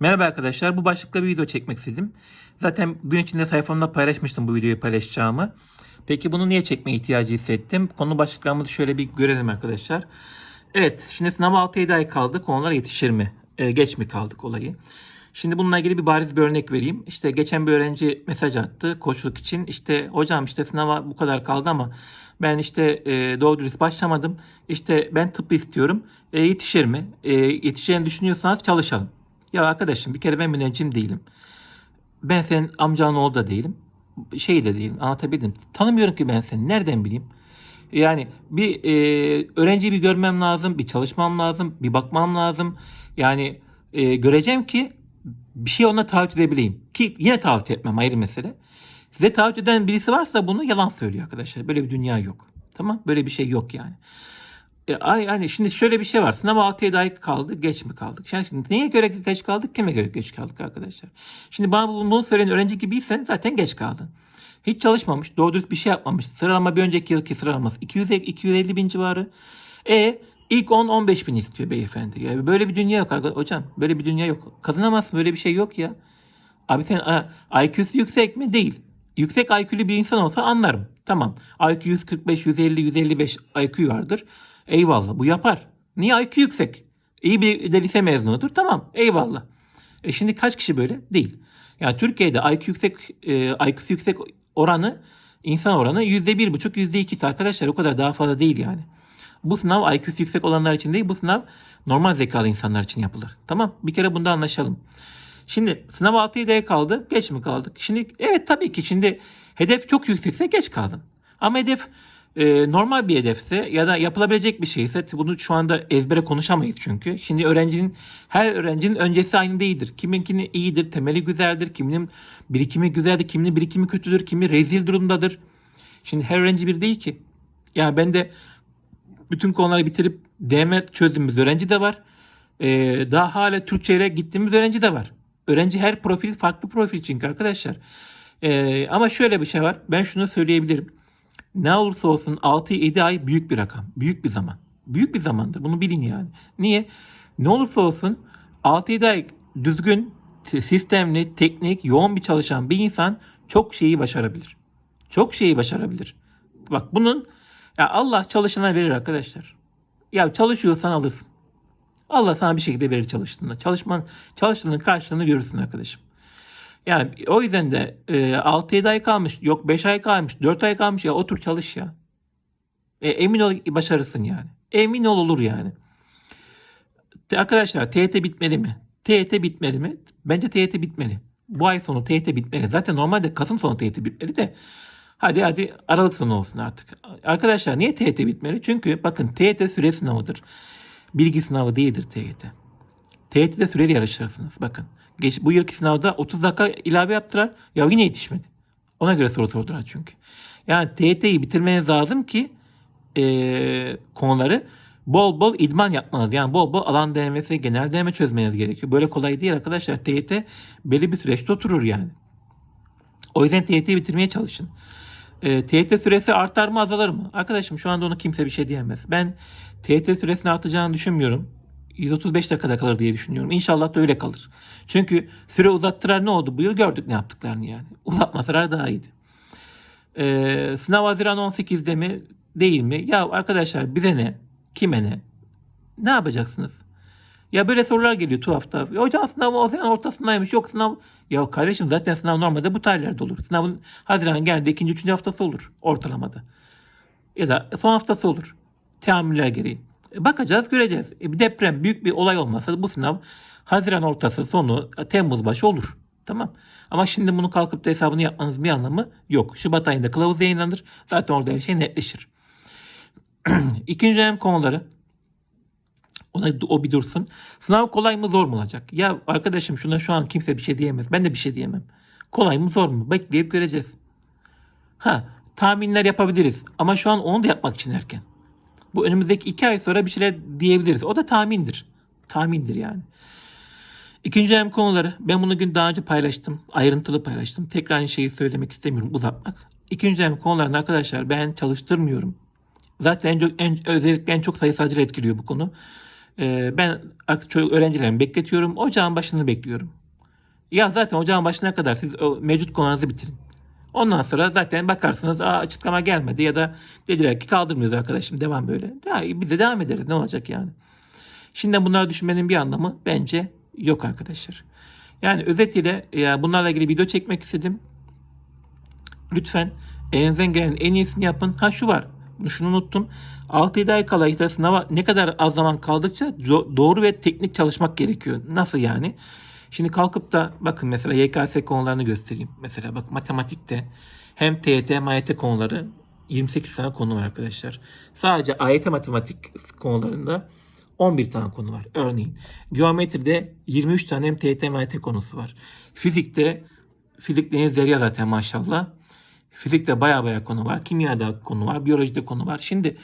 Merhaba arkadaşlar. Bu başlıkla bir video çekmek istedim. Zaten gün içinde sayfamda paylaşmıştım bu videoyu paylaşacağımı. Peki bunu niye çekme ihtiyacı hissettim? Konu başlıklarımızı şöyle bir görelim arkadaşlar. Evet, şimdi sınava 6-7 ay kaldı. Konular yetişir mi? Ee, geç mi kaldık olayı? Şimdi bununla ilgili bir bariz bir örnek vereyim. İşte geçen bir öğrenci mesaj attı koçluk için. İşte hocam işte sınava bu kadar kaldı ama ben işte e, doğru dürüst başlamadım. İşte ben tıp istiyorum. E, yetişir mi? E, yetişeceğini düşünüyorsanız çalışalım. Ya arkadaşım bir kere ben müneccim değilim. Ben senin amcanın oğlu da değilim. Şey de değilim. Anlatabildim. Tanımıyorum ki ben seni. Nereden bileyim? Yani bir e, öğrenciyi bir görmem lazım, bir çalışmam lazım, bir bakmam lazım. Yani e, göreceğim ki bir şey ona taahhüt edebileyim. Ki yine taahhüt etmem ayrı mesele. Size taahhüt eden birisi varsa bunu yalan söylüyor arkadaşlar. Böyle bir dünya yok. Tamam? Böyle bir şey yok yani. E, ay hani şimdi şöyle bir şey var. Sınava 6-7 ay kaldı. Geç mi kaldık? Yani şimdi neye göre geç kaldık? Kime göre geç kaldık arkadaşlar? Şimdi bana bunu söyleyen öğrenci gibiysen zaten geç kaldın. Hiç çalışmamış. Doğru dürüst bir şey yapmamış. Sıralama bir önceki yılki sıralaması 200, 250 bin civarı. E ilk 10-15 bin istiyor beyefendi. Yani böyle bir dünya yok arkadaşlar. Hocam böyle bir dünya yok. Kazanamazsın böyle bir şey yok ya. Abi sen IQ'su yüksek mi? Değil. Yüksek IQ'lu bir insan olsa anlarım. Tamam. IQ 145, 150, 155 IQ vardır. Eyvallah bu yapar. Niye IQ yüksek? İyi bir de lise mezunudur. Tamam eyvallah. E şimdi kaç kişi böyle? Değil. Yani Türkiye'de IQ yüksek, e, IQ'su yüksek oranı insan oranı yüzde bir buçuk, yüzde iki. Arkadaşlar o kadar daha fazla değil yani. Bu sınav IQ'su yüksek olanlar için değil, bu sınav normal zekalı insanlar için yapılır. Tamam bir kere bunda anlaşalım. Şimdi sınav 6 7 kaldı. Geç mi kaldık? Şimdi evet tabii ki şimdi hedef çok yüksekse geç kaldın. Ama hedef e, normal bir hedefse ya da yapılabilecek bir şeyse bunu şu anda ezbere konuşamayız çünkü. Şimdi öğrencinin her öğrencinin öncesi aynı değildir. Kiminkini iyidir, temeli güzeldir, kiminin birikimi güzeldir, kiminin birikimi kötüdür, kimi rezil durumdadır. Şimdi her öğrenci bir değil ki. Yani ben de bütün konuları bitirip DM çözdüğümüz öğrenci de var. Ee, daha hala Türkçe'ye gittiğimiz öğrenci de var. Öğrenci her profil farklı profil çünkü arkadaşlar. Ee, ama şöyle bir şey var. Ben şunu söyleyebilirim. Ne olursa olsun 6-7 ay büyük bir rakam. Büyük bir zaman. Büyük bir zamandır. Bunu bilin yani. Niye? Ne olursa olsun 6-7 ay düzgün, sistemli, teknik, yoğun bir çalışan bir insan çok şeyi başarabilir. Çok şeyi başarabilir. Bak bunun ya Allah çalışana verir arkadaşlar. Ya çalışıyorsan alırsın. Allah sana bir şekilde verir çalıştığında. Çalışman, çalıştığının karşılığını görürsün arkadaşım. Yani o yüzden de e, 6-7 ay kalmış, yok 5 ay kalmış, 4 ay kalmış ya otur çalış ya. E, emin ol başarısın yani. Emin ol olur yani. Arkadaşlar TYT bitmeli mi? TYT bitmeli mi? Bence TYT bitmeli. Bu ay sonu TYT bitmeli. Zaten normalde Kasım sonu TYT bitmeli de. Hadi hadi Aralık sonu olsun artık. Arkadaşlar niye TYT bitmeli? Çünkü bakın TYT süre sınavıdır. Bilgi sınavı değildir TYT. TYT'de süreli yarışırsınız. Bakın. Geç, bu yılki sınavda 30 dakika ilave yaptılar. Ya yine yetişmedi. Ona göre soru sordular çünkü. Yani TYT'yi bitirmeniz lazım ki eee, konuları bol bol idman yapmanız. Yani bol bol alan denemesi, genel deneme çözmeniz gerekiyor. Böyle kolay değil arkadaşlar. TYT belli bir süreçte oturur yani. O yüzden TYT'yi bitirmeye çalışın. E, TYT süresi artar mı azalır mı? Arkadaşım şu anda onu kimse bir şey diyemez. Ben TYT süresini artacağını düşünmüyorum. 135 dakikada kalır diye düşünüyorum. İnşallah da öyle kalır. Çünkü süre uzattılar ne oldu? Bu yıl gördük ne yaptıklarını yani. Uzatmasalar daha iyiydi. Ee, sınav Haziran 18'de mi değil mi? Ya arkadaşlar bize ne? Kime ne? Ne yapacaksınız? Ya böyle sorular geliyor tuhafta. Ya hocam sınav Haziran ortasındaymış. Yok sınav. Ya kardeşim zaten sınav normalde bu tarihlerde olur. Sınavın Haziran geldi ikinci üçüncü haftası olur ortalamada. Ya da son haftası olur. Teamüller gereği. Bakacağız göreceğiz. E, deprem büyük bir olay olmasa bu sınav Haziran ortası sonu e, Temmuz başı olur. Tamam. Ama şimdi bunu kalkıp da hesabını yapmanız bir anlamı yok. Şubat ayında kılavuz yayınlanır. Zaten orada her şey netleşir. İkinci dönem konuları ona o bir dursun. Sınav kolay mı zor mu olacak? Ya arkadaşım şuna şu an kimse bir şey diyemez. Ben de bir şey diyemem. Kolay mı zor mu? Bekleyip göreceğiz. Ha tahminler yapabiliriz. Ama şu an onu da yapmak için erken. Bu önümüzdeki iki ay sonra bir şeyler diyebiliriz. O da tahmindir. Tahmindir yani. İkinci dönem konuları. Ben bunu gün daha önce paylaştım. Ayrıntılı paylaştım. Tekrar aynı şeyi söylemek istemiyorum. Uzatmak. İkinci dönem konularını arkadaşlar ben çalıştırmıyorum. Zaten en çok, en, özellikle en çok sayısalcıları etkiliyor bu konu. Ee, ben çocuk öğrencilerimi bekletiyorum. Ocağın başını bekliyorum. Ya zaten ocağın başına kadar siz mevcut konularınızı bitirin. Ondan sonra zaten bakarsınız Aa, açıklama gelmedi ya da dediler ki kaldırmıyoruz arkadaşım devam böyle. Daha iyi, biz de devam ederiz ne olacak yani. Şimdi bunları düşünmenin bir anlamı bence yok arkadaşlar. Yani özetiyle ya bunlarla ilgili video çekmek istedim. Lütfen elinizden gelen en iyisini yapın. Ha şu var. Şunu unuttum. 6-7 ay kala işte sınava ne kadar az zaman kaldıkça do- doğru ve teknik çalışmak gerekiyor. Nasıl yani? Şimdi kalkıp da bakın mesela YKS konularını göstereyim. Mesela bak matematikte hem TYT hem AYT konuları 28 tane konu var arkadaşlar. Sadece AYT matematik konularında 11 tane konu var. Örneğin geometride 23 tane hem TYT hem AYT konusu var. Fizikte fizik deniz derya zaten maşallah. Fizikte baya baya konu var. Kimyada konu var. Biyolojide konu var. Şimdi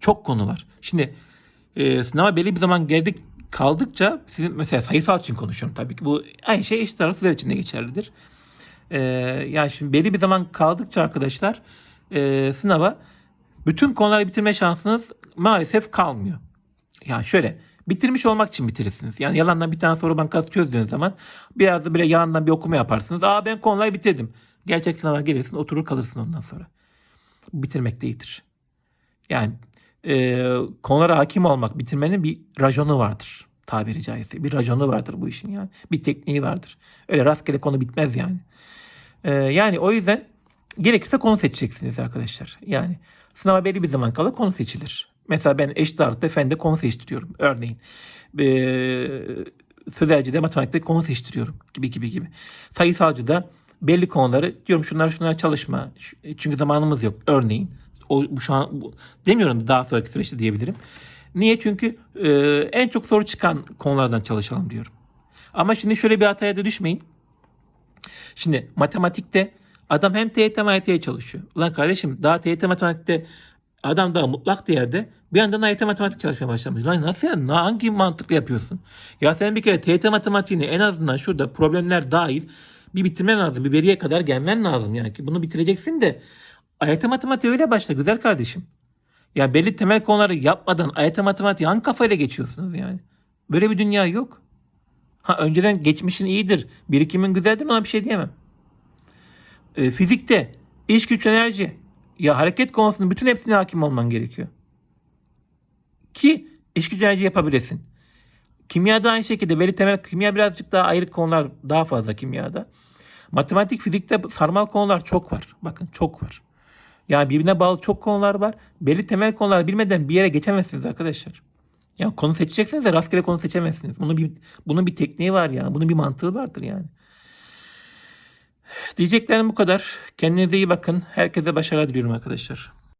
çok konu var. Şimdi e, sınava belli bir zaman geldik kaldıkça sizin mesela sayısal için konuşuyorum tabii ki. Bu aynı şey eşit ağırlık sizler için de geçerlidir. E, yani şimdi belli bir zaman kaldıkça arkadaşlar e, sınava bütün konuları bitirme şansınız maalesef kalmıyor. Yani şöyle bitirmiş olmak için bitirirsiniz. Yani yalandan bir tane soru bankası çözdüğünüz zaman biraz da bile yalandan bir okuma yaparsınız. Aa ben konuları bitirdim. Gerçek sınava gelirsin oturur kalırsın ondan sonra. Bitirmek değildir. Yani e, konulara hakim olmak bitirmenin bir rajonu vardır. Tabiri caizse. Bir rajonu vardır bu işin yani. Bir tekniği vardır. Öyle rastgele konu bitmez yani. E, yani o yüzden gerekirse konu seçeceksiniz arkadaşlar. Yani sınava belli bir zaman kala konu seçilir. Mesela ben eşit ağırlıkta fende konu seçtiriyorum. Örneğin e, sözelcide matematikte konu seçtiriyorum gibi gibi gibi. Sayısalcıda belli konuları diyorum şunlar şunlar çalışma. Çünkü zamanımız yok. Örneğin o bu şu an bu, demiyorum daha sonraki süreçte diyebilirim. Niye? Çünkü e, en çok soru çıkan konulardan çalışalım diyorum. Ama şimdi şöyle bir hataya da düşmeyin. Şimdi matematikte adam hem TYT AYT'ye çalışıyor. Ulan kardeşim daha TYT matematikte adam daha mutlak değerde bir yandan AYT matematik çalışmaya başlamış. Lan nasıl ya? Hangi mantıklı yapıyorsun? Ya sen bir kere TYT matematiğini en azından şurada problemler dahil bir bitirmen lazım. Bir veriye kadar gelmen lazım yani. ki Bunu bitireceksin de AYT matematiği öyle başla güzel kardeşim. Ya belli temel konuları yapmadan AYT matematiği hangi kafayla geçiyorsunuz yani? Böyle bir dünya yok. Ha önceden geçmişin iyidir, birikimin güzeldir ona bir şey diyemem. E, fizikte iş güç enerji ya hareket konusunun bütün hepsine hakim olman gerekiyor. Ki iş güç enerji yapabilesin. Kimyada aynı şekilde veri temel kimya birazcık daha ayrı konular daha fazla kimyada. Matematik fizikte sarmal konular çok var. Bakın çok var. Yani birbirine bağlı çok konular var. Belli temel konular bilmeden bir yere geçemezsiniz arkadaşlar. Ya konu seçeceksiniz de rastgele konu seçemezsiniz. Bunun bir bunun bir tekniği var ya. Bunun bir mantığı vardır yani. Diyeceklerim bu kadar. Kendinize iyi bakın. Herkese başarılar diliyorum arkadaşlar.